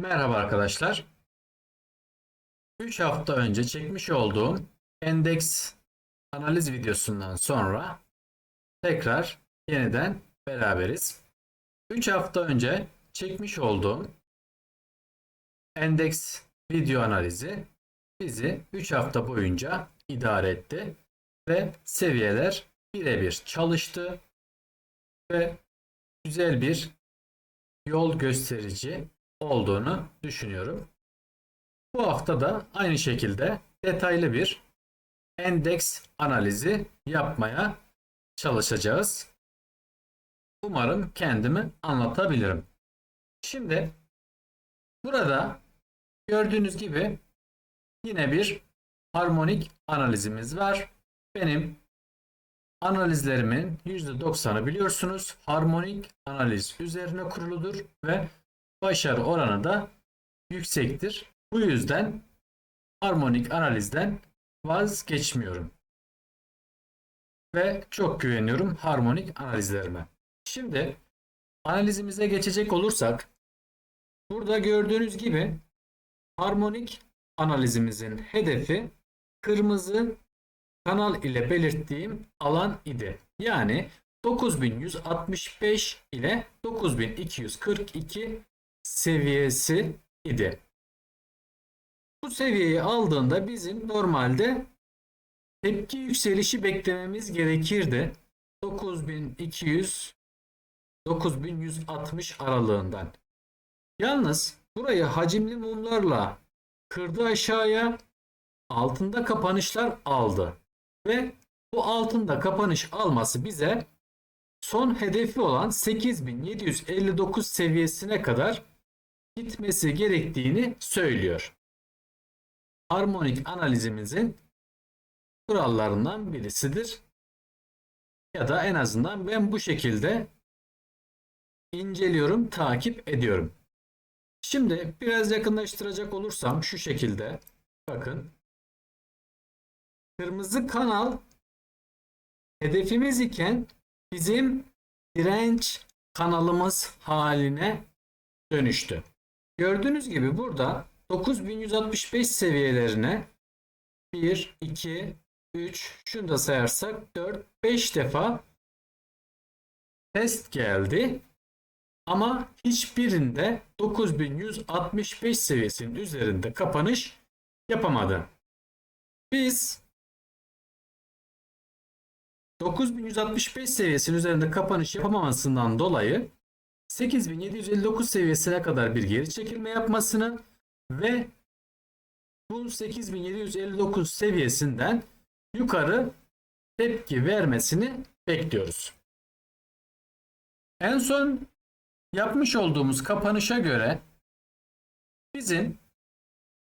Merhaba arkadaşlar. 3 hafta önce çekmiş olduğum endeks analiz videosundan sonra tekrar yeniden beraberiz. 3 hafta önce çekmiş olduğum endeks video analizi bizi 3 hafta boyunca idare etti ve seviyeler birebir çalıştı ve güzel bir yol gösterici olduğunu düşünüyorum. Bu hafta da aynı şekilde detaylı bir endeks analizi yapmaya çalışacağız. Umarım kendimi anlatabilirim. Şimdi burada gördüğünüz gibi yine bir harmonik analizimiz var. Benim analizlerimin %90'ı biliyorsunuz harmonik analiz üzerine kuruludur ve başarı oranı da yüksektir. Bu yüzden harmonik analizden vazgeçmiyorum. Ve çok güveniyorum harmonik analizlerime. Şimdi analizimize geçecek olursak burada gördüğünüz gibi harmonik analizimizin hedefi kırmızı kanal ile belirttiğim alan idi. Yani 9165 ile 9242 seviyesi idi. Bu seviyeyi aldığında bizim normalde tepki yükselişi beklememiz gerekirdi. 9200 9160 aralığından. Yalnız burayı hacimli mumlarla kırdı aşağıya altında kapanışlar aldı. Ve bu altında kapanış alması bize son hedefi olan 8759 seviyesine kadar gitmesi gerektiğini söylüyor. Harmonik analizimizin kurallarından birisidir. Ya da en azından ben bu şekilde inceliyorum, takip ediyorum. Şimdi biraz yakınlaştıracak olursam şu şekilde bakın. Kırmızı kanal hedefimiz iken bizim direnç kanalımız haline dönüştü. Gördüğünüz gibi burada 9165 seviyelerine 1, 2, 3, şunu da sayarsak 4, 5 defa test geldi. Ama hiçbirinde 9165 seviyesinin üzerinde kapanış yapamadı. Biz 9165 seviyesinin üzerinde kapanış yapamamasından dolayı 8759 seviyesine kadar bir geri çekilme yapmasını ve bu 8759 seviyesinden yukarı tepki vermesini bekliyoruz. En son yapmış olduğumuz kapanışa göre bizim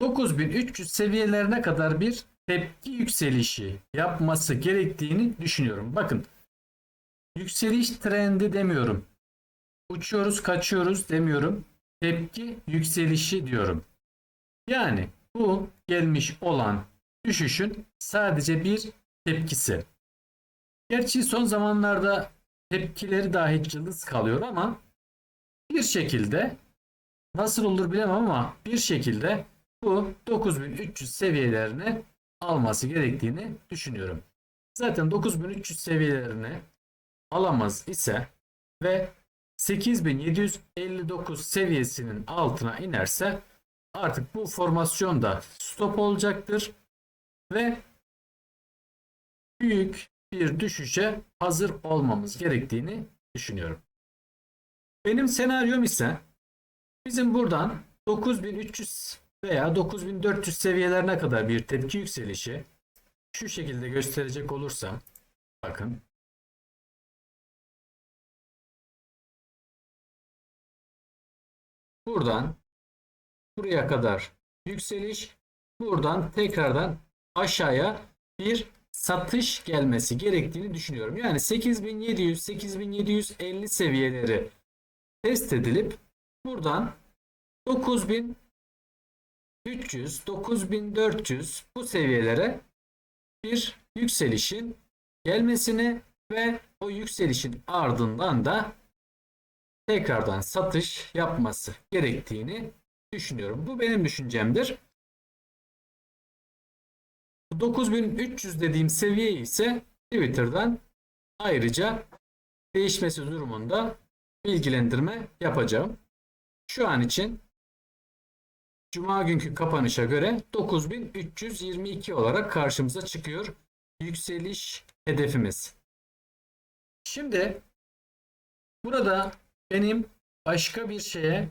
9300 seviyelerine kadar bir tepki yükselişi yapması gerektiğini düşünüyorum. Bakın yükseliş trendi demiyorum. Uçuyoruz kaçıyoruz demiyorum. Tepki yükselişi diyorum. Yani bu gelmiş olan düşüşün sadece bir tepkisi. Gerçi son zamanlarda tepkileri dahi cılız kalıyor ama bir şekilde nasıl olur bilemem ama bir şekilde bu 9300 seviyelerini alması gerektiğini düşünüyorum. Zaten 9300 seviyelerini alamaz ise ve 8759 seviyesinin altına inerse artık bu formasyon da stop olacaktır ve büyük bir düşüşe hazır olmamız gerektiğini düşünüyorum. Benim senaryom ise bizim buradan 9300 veya 9400 seviyelerine kadar bir tepki yükselişi şu şekilde gösterecek olursam bakın buradan buraya kadar yükseliş buradan tekrardan aşağıya bir satış gelmesi gerektiğini düşünüyorum. Yani 8700 8750 seviyeleri test edilip buradan 9000 300, 9400 bu seviyelere bir yükselişin gelmesini ve o yükselişin ardından da tekrardan satış yapması gerektiğini düşünüyorum. Bu benim düşüncemdir. 9300 dediğim seviye ise Twitter'dan ayrıca değişmesi durumunda bilgilendirme yapacağım. Şu an için Cuma günkü kapanışa göre 9322 olarak karşımıza çıkıyor yükseliş hedefimiz. Şimdi burada benim başka bir şeye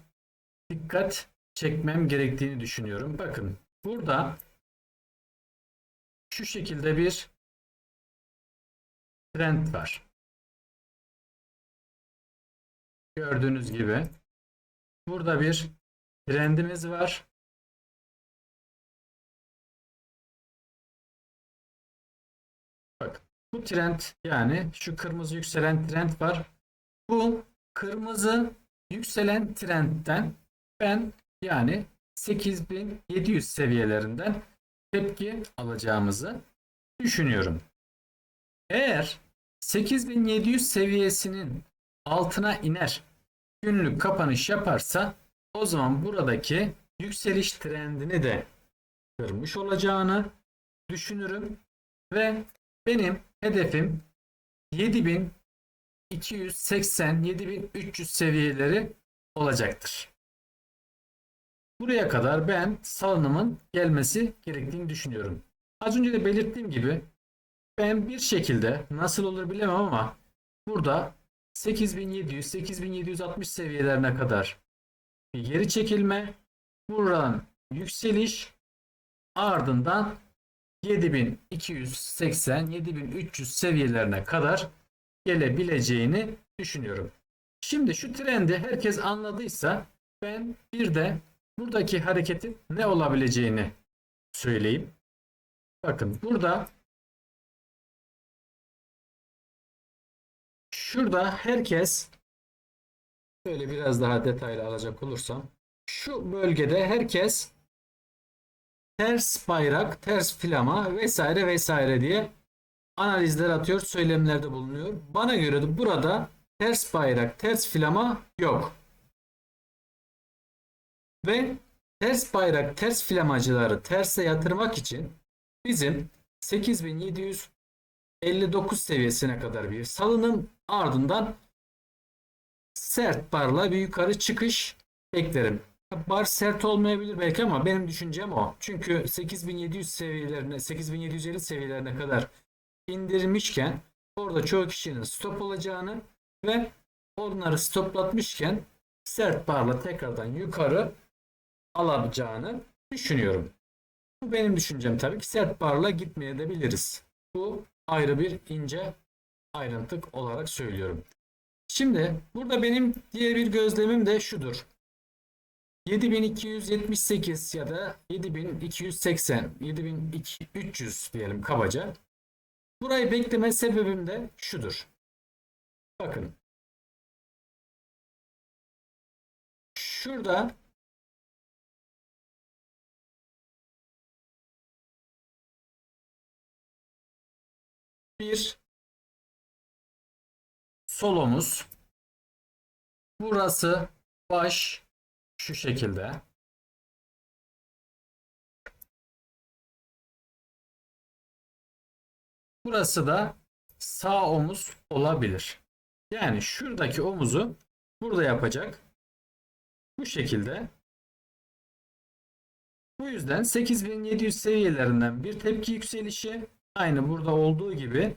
dikkat çekmem gerektiğini düşünüyorum. Bakın burada şu şekilde bir trend var. Gördüğünüz gibi burada bir trendimiz var. Bak bu trend yani şu kırmızı yükselen trend var. Bu kırmızı yükselen trendten ben yani 8700 seviyelerinden tepki alacağımızı düşünüyorum. Eğer 8700 seviyesinin altına iner günlük kapanış yaparsa o zaman buradaki yükseliş trendini de kırmış olacağını düşünürüm ve benim hedefim 7280 7300 seviyeleri olacaktır. Buraya kadar ben salınımın gelmesi gerektiğini düşünüyorum. Az önce de belirttiğim gibi ben bir şekilde nasıl olur bilemem ama burada 8700 8760 seviyelerine kadar bir geri çekilme, buradan yükseliş ardından 7280 7300 seviyelerine kadar gelebileceğini düşünüyorum. Şimdi şu trendi herkes anladıysa ben bir de buradaki hareketin ne olabileceğini söyleyeyim. Bakın burada şurada herkes böyle biraz daha detaylı alacak olursam şu bölgede herkes ters bayrak, ters flama vesaire vesaire diye analizler atıyor, söylemlerde bulunuyor. Bana göre de burada ters bayrak, ters flama yok. Ve ters bayrak, ters flamacıları terse yatırmak için bizim 8759 seviyesine kadar bir salınım ardından sert barla bir yukarı çıkış beklerim. Bar sert olmayabilir belki ama benim düşüncem o. Çünkü 8700 seviyelerine 8750 seviyelerine kadar indirmişken orada çoğu kişinin stop olacağını ve onları stoplatmışken sert barla tekrardan yukarı alabileceğini düşünüyorum. Bu benim düşüncem tabii ki sert barla gitmeye de biliriz. Bu ayrı bir ince ayrıntı olarak söylüyorum. Şimdi burada benim diğer bir gözlemim de şudur. 7278 ya da 7280, 7300 diyelim kabaca. Burayı bekleme sebebim de şudur. Bakın. Şurada bir solomuz. Burası baş şu şekilde. Burası da sağ omuz olabilir. Yani şuradaki omuzu burada yapacak. Bu şekilde. Bu yüzden 8700 seviyelerinden bir tepki yükselişi aynı burada olduğu gibi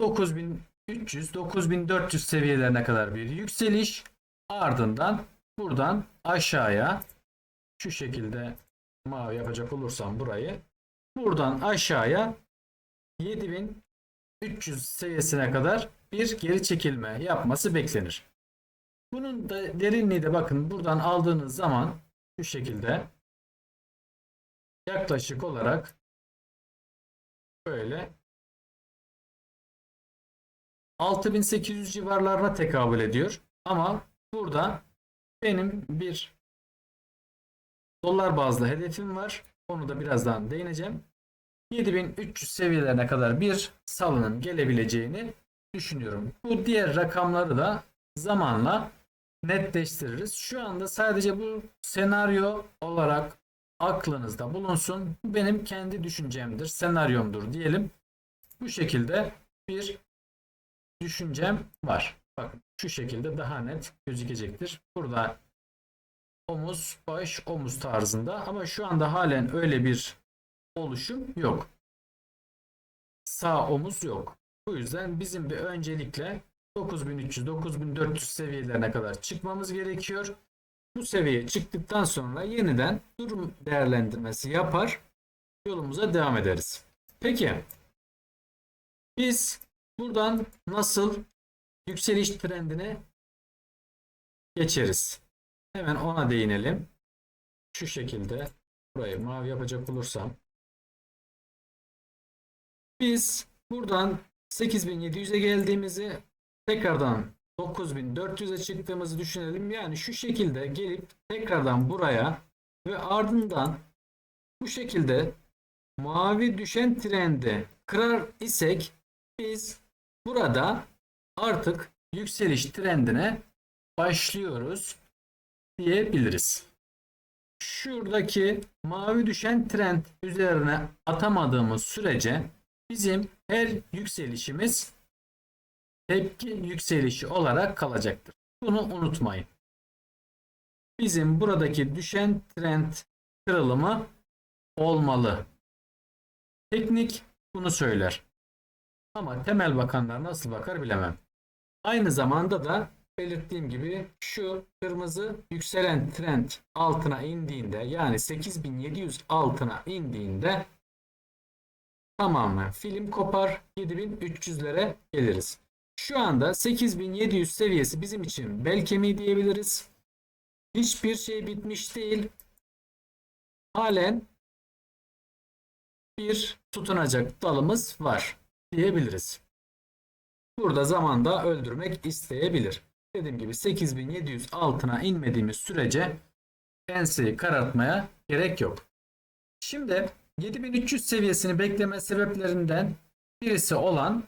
9300 9400 seviyelerine kadar bir yükseliş ardından buradan aşağıya şu şekilde mavi yapacak olursam burayı buradan aşağıya 7300 seviyesine kadar bir geri çekilme yapması beklenir. Bunun da derinliği de bakın buradan aldığınız zaman şu şekilde yaklaşık olarak böyle 6800 civarlarına tekabül ediyor. Ama burada benim bir dolar bazlı hedefim var. Onu da birazdan değineceğim. 7300 seviyelerine kadar bir salının gelebileceğini düşünüyorum. Bu diğer rakamları da zamanla netleştiririz. Şu anda sadece bu senaryo olarak aklınızda bulunsun. Bu benim kendi düşüncemdir, senaryomdur diyelim. Bu şekilde bir düşüncem var. Bakın şu şekilde daha net gözükecektir. Burada omuz, baş, omuz tarzında ama şu anda halen öyle bir oluşum yok. Sağ omuz yok. Bu yüzden bizim bir öncelikle 9300-9400 seviyelerine kadar çıkmamız gerekiyor. Bu seviyeye çıktıktan sonra yeniden durum değerlendirmesi yapar yolumuza devam ederiz. Peki biz buradan nasıl yükseliş trendine geçeriz? Hemen ona değinelim. Şu şekilde burayı mavi yapacak olursam biz buradan 8700'e geldiğimizi tekrardan 9400'e çıktığımızı düşünelim. Yani şu şekilde gelip tekrardan buraya ve ardından bu şekilde mavi düşen trendi kırar isek biz burada artık yükseliş trendine başlıyoruz diyebiliriz. Şuradaki mavi düşen trend üzerine atamadığımız sürece bizim her yükselişimiz tepki yükselişi olarak kalacaktır. Bunu unutmayın. Bizim buradaki düşen trend kırılımı olmalı. Teknik bunu söyler. Ama temel bakanlar nasıl bakar bilemem. Aynı zamanda da belirttiğim gibi şu kırmızı yükselen trend altına indiğinde yani 8700 altına indiğinde tamamen film kopar 7300'lere geliriz. Şu anda 8700 seviyesi bizim için bel kemiği diyebiliriz. Hiçbir şey bitmiş değil. Halen bir tutunacak dalımız var diyebiliriz. Burada zamanda öldürmek isteyebilir. Dediğim gibi 8700 altına inmediğimiz sürece enseyi karartmaya gerek yok. Şimdi 7300 seviyesini bekleme sebeplerinden birisi olan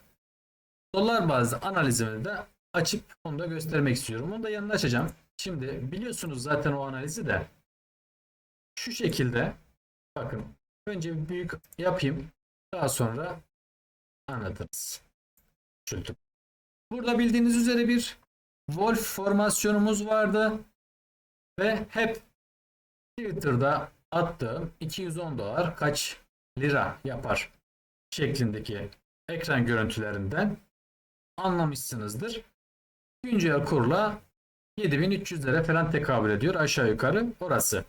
dolar bazlı analizimi de açıp onu da göstermek istiyorum. Onu da yanına açacağım. Şimdi biliyorsunuz zaten o analizi de şu şekilde bakın önce bir büyük yapayım. Daha sonra anlatırız. Küçültüp. Burada bildiğiniz üzere bir Wolf formasyonumuz vardı. Ve hep Twitter'da attığım 210 dolar kaç lira yapar şeklindeki ekran görüntülerinden anlamışsınızdır. Güncel kurla 7300'lere falan tekabül ediyor aşağı yukarı orası.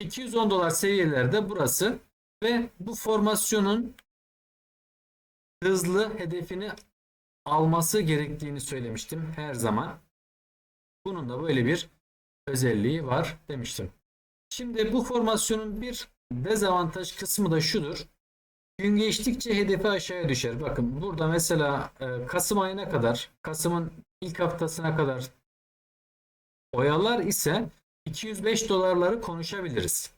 210 dolar seviyelerde burası ve bu formasyonun hızlı hedefini alması gerektiğini söylemiştim her zaman. Bunun da böyle bir özelliği var demiştim. Şimdi bu formasyonun bir dezavantaj kısmı da şudur. Gün geçtikçe hedefi aşağıya düşer. Bakın burada mesela e, Kasım ayına kadar, Kasım'ın ilk haftasına kadar oyalar ise 205 dolarları konuşabiliriz.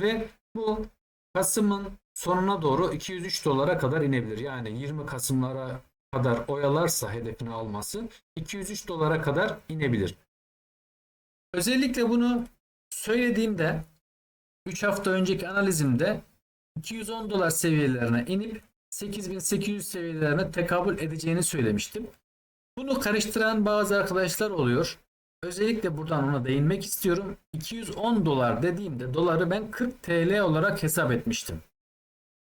Ve bu Kasım'ın sonuna doğru 203 dolara kadar inebilir. Yani 20 Kasım'lara kadar oyalarsa hedefini alması 203 dolara kadar inebilir. Özellikle bunu söylediğimde 3 hafta önceki analizimde 210 dolar seviyelerine inip 8800 seviyelerine tekabül edeceğini söylemiştim. Bunu karıştıran bazı arkadaşlar oluyor. Özellikle buradan ona değinmek istiyorum. 210 dolar dediğimde doları ben 40 TL olarak hesap etmiştim.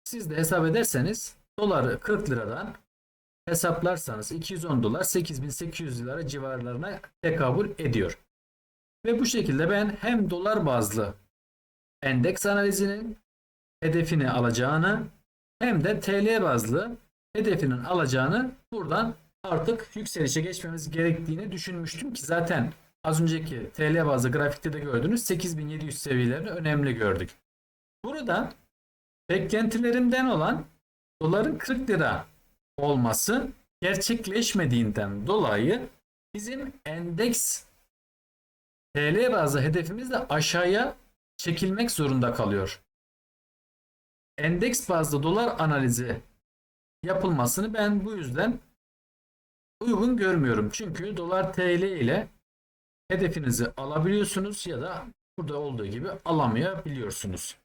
Siz de hesap ederseniz doları 40 liradan hesaplarsanız 210 dolar 8800 lira civarlarına tekabül ediyor. Ve bu şekilde ben hem dolar bazlı endeks analizinin hedefini alacağını hem de TL bazlı hedefinin alacağını buradan artık yükselişe geçmemiz gerektiğini düşünmüştüm ki zaten az önceki TL bazlı grafikte de gördünüz 8700 seviyelerini önemli gördük. Burada beklentilerimden olan doların 40 lira olması gerçekleşmediğinden dolayı bizim endeks TL bazlı hedefimiz de aşağıya çekilmek zorunda kalıyor. Endeks bazlı dolar analizi yapılmasını ben bu yüzden uygun görmüyorum. Çünkü dolar TL ile hedefinizi alabiliyorsunuz ya da burada olduğu gibi alamayabiliyorsunuz.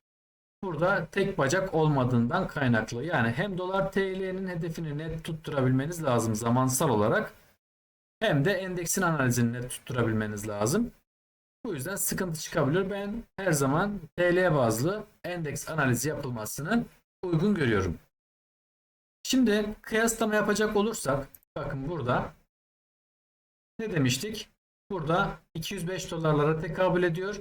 Burada tek bacak olmadığından kaynaklı. Yani hem dolar TL'nin hedefini net tutturabilmeniz lazım zamansal olarak hem de endeksin analizini net tutturabilmeniz lazım. Bu yüzden sıkıntı çıkabilir. Ben her zaman TL bazlı endeks analizi yapılmasını uygun görüyorum. Şimdi kıyaslama yapacak olursak bakın burada ne demiştik? Burada 205 dolarlara tekabül ediyor.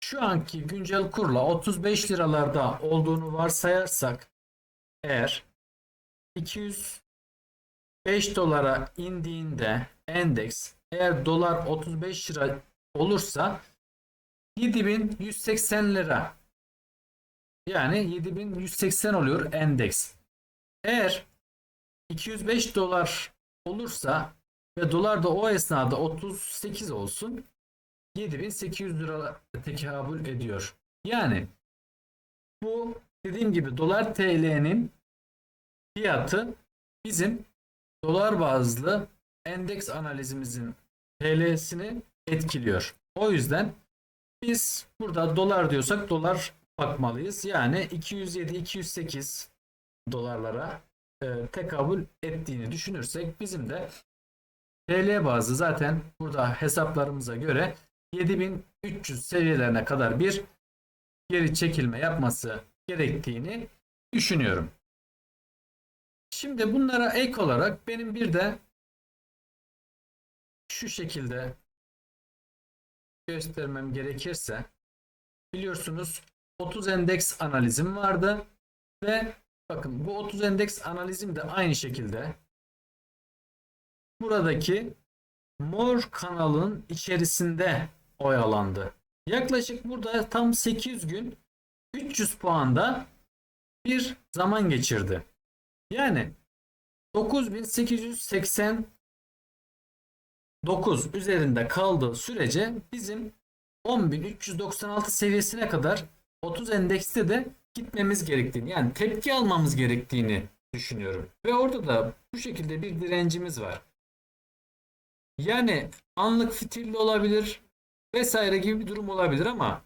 Şu anki güncel kurla 35 liralarda olduğunu varsayarsak eğer 205 dolara indiğinde endeks eğer dolar 35 lira olursa 7180 lira yani 7180 oluyor endeks. Eğer 205 dolar olursa ve dolar da o esnada 38 olsun 7800 lira tekabül ediyor. Yani bu dediğim gibi dolar TL'nin fiyatı bizim dolar bazlı endeks analizimizin TL'sini etkiliyor. O yüzden biz burada dolar diyorsak dolar bakmalıyız. Yani 207-208 dolarlara e, tekabül ettiğini düşünürsek bizim de TL bazlı zaten burada hesaplarımıza göre 7300 seviyelerine kadar bir geri çekilme yapması gerektiğini düşünüyorum. Şimdi bunlara ek olarak benim bir de şu şekilde göstermem gerekirse biliyorsunuz 30 endeks analizim vardı ve bakın bu 30 endeks analizim de aynı şekilde buradaki mor kanalın içerisinde oyalandı. Yaklaşık burada tam 800 gün 300 puanda bir zaman geçirdi. Yani 9889 üzerinde kaldığı sürece bizim 10396 seviyesine kadar 30 endekste de gitmemiz gerektiğini yani tepki almamız gerektiğini düşünüyorum. Ve orada da bu şekilde bir direncimiz var. Yani anlık fitilli olabilir vesaire gibi bir durum olabilir ama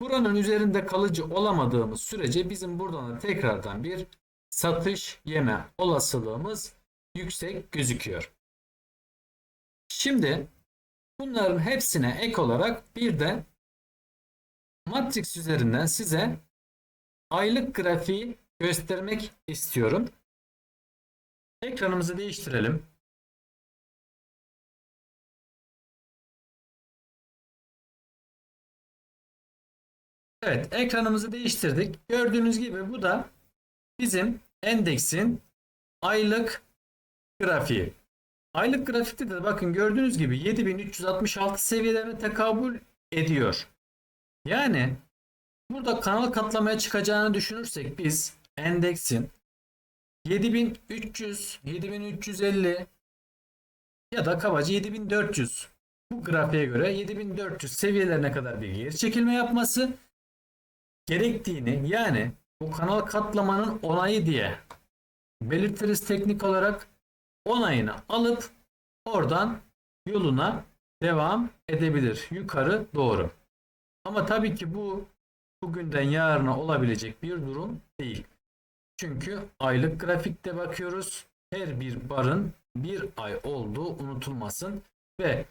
buranın üzerinde kalıcı olamadığımız sürece bizim buradan da tekrardan bir satış yeme olasılığımız yüksek gözüküyor. Şimdi bunların hepsine ek olarak bir de Matrix üzerinden size aylık grafiği göstermek istiyorum. Ekranımızı değiştirelim. Evet, ekranımızı değiştirdik. Gördüğünüz gibi bu da bizim endeksin aylık grafiği. Aylık grafikte de bakın gördüğünüz gibi 7366 seviyelerine tekabül ediyor. Yani burada kanal katlamaya çıkacağını düşünürsek biz endeksin 7300, 7350 ya da kabaca 7400 bu grafiğe göre 7400 seviyelerine kadar bir geri çekilme yapması gerektiğini yani bu kanal katlamanın onayı diye belirtiriz teknik olarak onayını alıp oradan yoluna devam edebilir yukarı doğru. Ama tabii ki bu bugünden yarına olabilecek bir durum değil. Çünkü aylık grafikte bakıyoruz. Her bir barın bir ay olduğu unutulmasın ve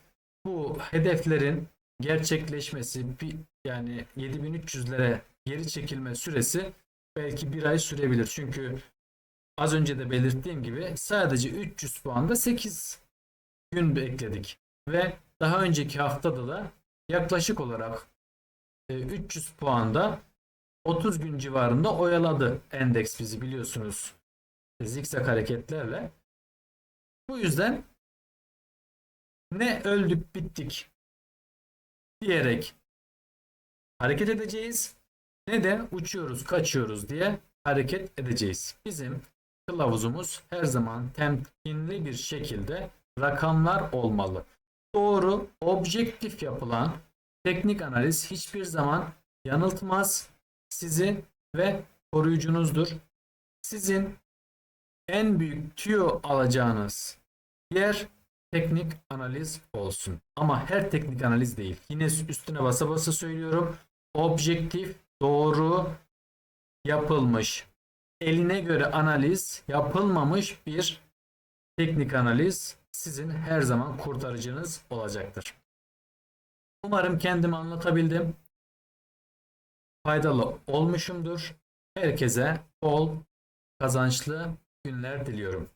bu hedeflerin gerçekleşmesi bir, yani 7300'lere geri çekilme süresi belki bir ay sürebilir. Çünkü az önce de belirttiğim gibi sadece 300 puanda 8 gün bekledik. Ve daha önceki haftada da yaklaşık olarak 300 e, puanda 30 gün civarında oyaladı endeks bizi biliyorsunuz. Zikzak hareketlerle. Bu yüzden ne öldük bittik diyerek hareket edeceğiz ne de uçuyoruz kaçıyoruz diye hareket edeceğiz. Bizim kılavuzumuz her zaman temkinli bir şekilde rakamlar olmalı. Doğru, objektif yapılan teknik analiz hiçbir zaman yanıltmaz sizi ve koruyucunuzdur. Sizin en büyük tüyo alacağınız yer teknik analiz olsun. Ama her teknik analiz değil. Yine üstüne basa basa söylüyorum. Objektif, doğru yapılmış, eline göre analiz yapılmamış bir teknik analiz sizin her zaman kurtarıcınız olacaktır. Umarım kendimi anlatabildim. Faydalı olmuşumdur. Herkese bol kazançlı günler diliyorum.